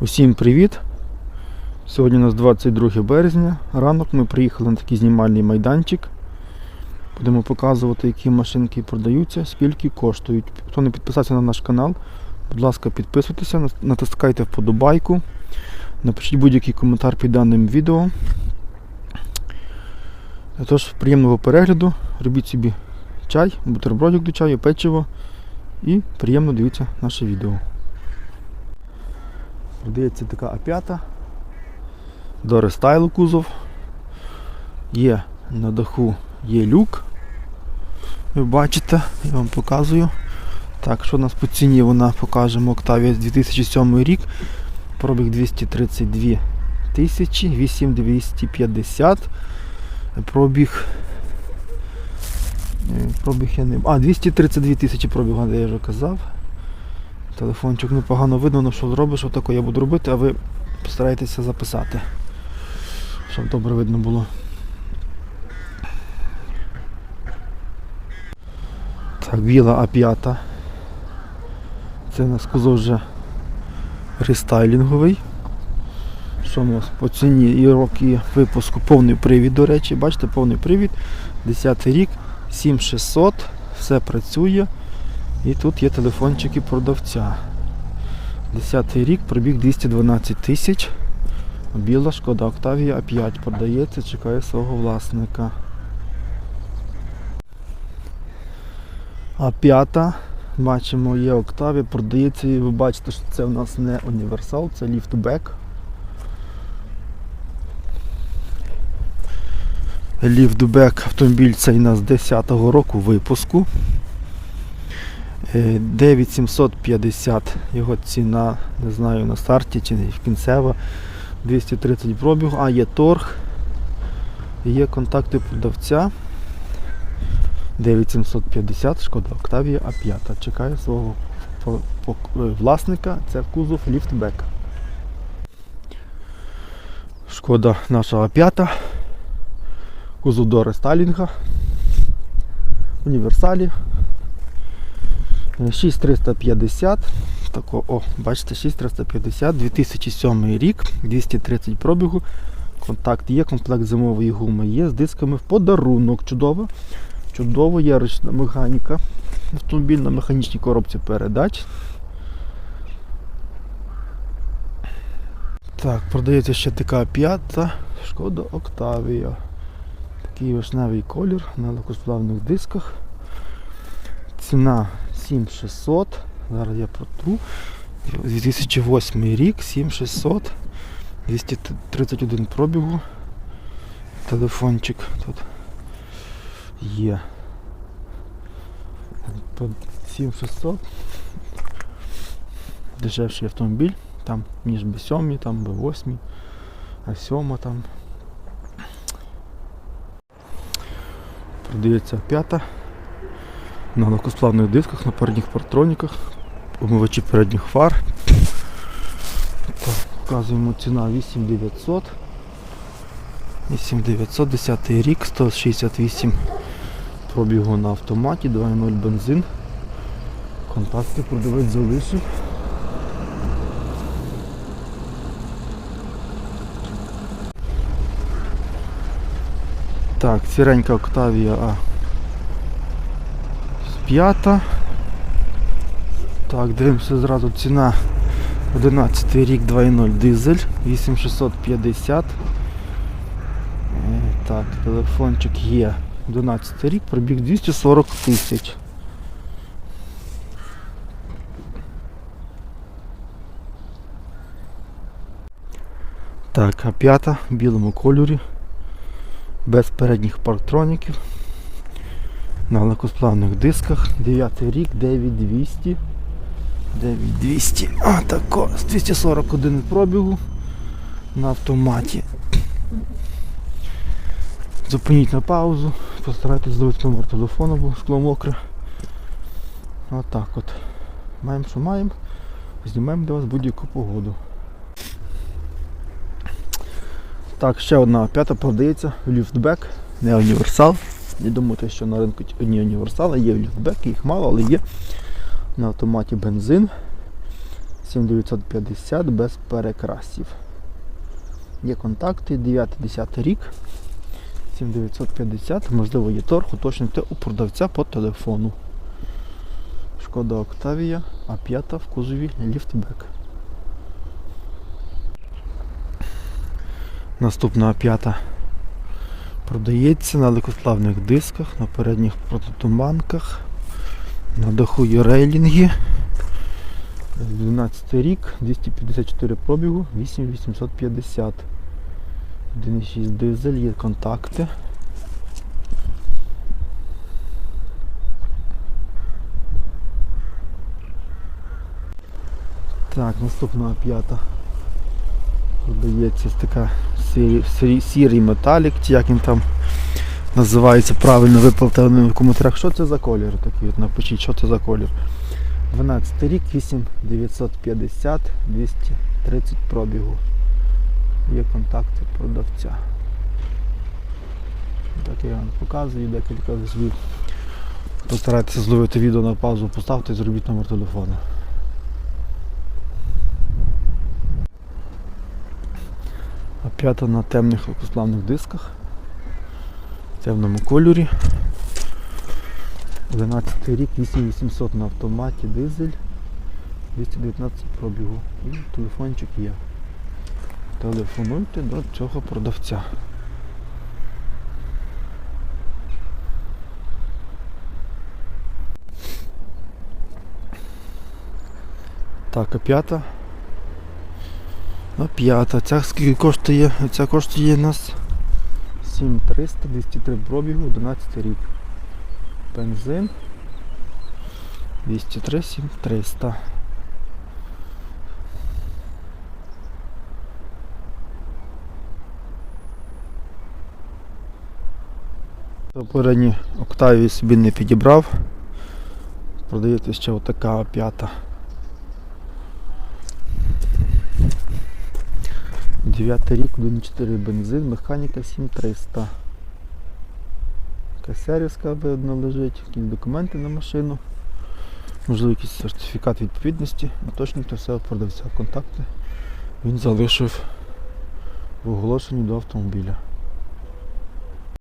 Усім привіт! Сьогодні у нас 22 березня. Ранок ми приїхали на такий знімальний майданчик. Будемо показувати, які машинки продаються, скільки коштують. Хто не підписався на наш канал, будь ласка, підписуйтеся, натискайте вподобайку, напишіть будь-який коментар під даним відео. Тож, приємного перегляду, робіть собі чай, бутербродик до чаю, печиво і приємно дивіться наше відео. Продається така А5. До рестайлу кузов. Є на даху є люк. Ви бачите, я вам показую. Так, що у нас по ціні вона покажемо Octavia 2007 рік. Пробіг 232 тисячі, 8250. Пробіг. е, Пробіг я не. А, 232 тисячі пробігу, я вже казав. Телефончик непогано видно, ну що зробиш, отако я буду робити, а ви постарайтеся записати. Щоб добре видно було. Так, біла А5. Це у нас кузов вже рестайлінговий. Що у нас по ціні і роки випуску повний привід, до речі, бачите, повний привід. 10 рік, 7600, все працює. І тут є телефончики продавця. 10 рік, пробіг 212 тисяч. Біла шкода Octavia A5 продається, чекає свого власника. А5, бачимо, є Octavia, продається і ви бачите, що це у нас не універсал, це ліфтбек. Ліфтбек автомобіль цей у нас 10-го року випуску. Е, 9750 його ціна, не знаю на старті чи в кінцева. 230 пробіг, а є торг. Є контакти продавця. 9750, шкода Octavia А5. Чекає свого е, власника, це кузов ліфтбек. Шкода наша А5. Кузов до рестайлінга. Універсалі. 6350. Тако, о, бачите, 6350, 2007 рік, 230 пробігу. Контакт є, комплект зимової гуми є з дисками в подарунок. Чудово. Чудово, є ручна механіка. Автомобіль на механічній коробці передач. Так, продається ще така п'ята. Шкода Octavia. Такий вишневий колір на легкосплавних дисках. Ціна 7600. Зараз я протру. 2008 рік, 7600. 231 пробігу. Телефончик тут є. 7600. Дешевший автомобіль. Там ніж B7, там B8, а 7 там. Продається п'ята на легкосплавних дисках, на передніх партроніках, умивачі передніх фар. Так, показуємо ціна 8900. 8900, 10 рік, 168 пробігу на автоматі, 2.0 бензин. Контакти продавець залишив. Так, сіренька Octavia А. П'ята. Так, дивимося зразу ціна 11 рік 2.0 дизель, 8650. Е, Так, телефончик є. 11 рік, пробіг 240 тисяч. Так, а п'ята в білому кольорі. Без передніх парктроніків. На легкосплавних дисках. 9 рік, 9200. 9200. А, тако, 241 пробігу на автоматі. Зупиніть на паузу, постарайтесь зловити номер телефону, бо скло мокре. Отак от. Маємо, що маємо. Знімаємо для вас будь-яку погоду. Так, ще одна п'ята продається, ліфтбек, не універсал. Не думайте, що на ринку одні універсали, є ліфтбеки, їх мало, але є. На автоматі бензин. 7950 без перекрасів. Є контакти, 9-10 рік. 7950, можливо, є торг, уточнюйте у продавця по телефону. Шкода Октавія, А5 в кузові ліфтбек. Наступна А5 продається на легкосплавних дисках, на передніх протитуманках, на даху є рейлінги. 12 рік, 254 пробігу, 8850. 1,6 дизель, є контакти. Так, наступна п'ята. Продається така сірі, сірий металік, чи як він там називається правильно виплатили в коментарях. Що це за колір такий? От напишіть, що це за колір. 12 рік, 8950, 230 пробігу. Є контакти продавця. Так я вам показую декілька разів. Постарайтеся зловити відео на паузу, поставте і зробіть номер телефону. П'ята на темних легкосплавних дисках. В темному кольорі. 11 рік, 8800 на автоматі, дизель, 219 пробігу. І телефончик є. Телефонуйте до цього продавця. Так, а п'ята. А п'ята. Ця скільки коштує? Ця коштує у нас 7300, 203 пробігу, 11 рік. Бензин 203 7300. Попередні Октавії собі не підібрав. Продається ще отака п'ята. 9 рік, 1.4 бензин, механіка 7300. Якась сервіска видно лежить, якісь документи на машину. Можливо, якийсь сертифікат відповідності. Уточнюйте все продавця. Контакти він залишив в оголошенні до автомобіля.